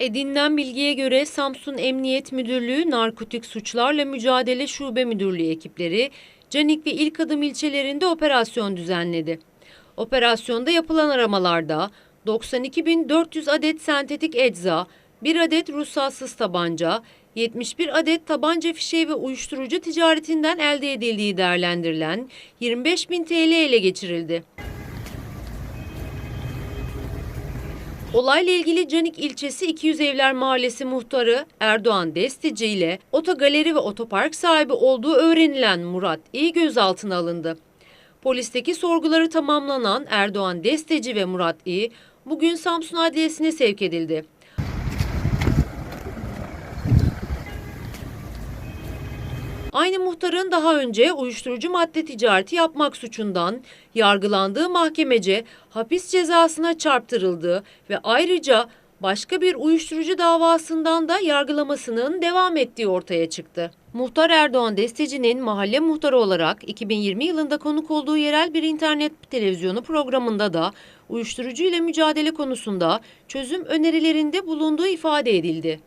Edinilen bilgiye göre Samsun Emniyet Müdürlüğü Narkotik Suçlarla Mücadele Şube Müdürlüğü ekipleri Canik ve İlk Adım ilçelerinde operasyon düzenledi. Operasyonda yapılan aramalarda 92.400 adet sentetik ecza, 1 adet ruhsatsız tabanca, 71 adet tabanca fişeği ve uyuşturucu ticaretinden elde edildiği değerlendirilen 25.000 TL ele geçirildi. Olayla ilgili Canik ilçesi 200 Evler Mahallesi muhtarı Erdoğan Destici ile otogaleri ve otopark sahibi olduğu öğrenilen Murat İyi gözaltına alındı. Polisteki sorguları tamamlanan Erdoğan Desteci ve Murat İyi bugün Samsun Adliyesi'ne sevk edildi. Aynı muhtarın daha önce uyuşturucu madde ticareti yapmak suçundan yargılandığı mahkemece hapis cezasına çarptırıldığı ve ayrıca başka bir uyuşturucu davasından da yargılamasının devam ettiği ortaya çıktı. Muhtar Erdoğan Desteci'nin mahalle muhtarı olarak 2020 yılında konuk olduğu yerel bir internet televizyonu programında da uyuşturucu ile mücadele konusunda çözüm önerilerinde bulunduğu ifade edildi.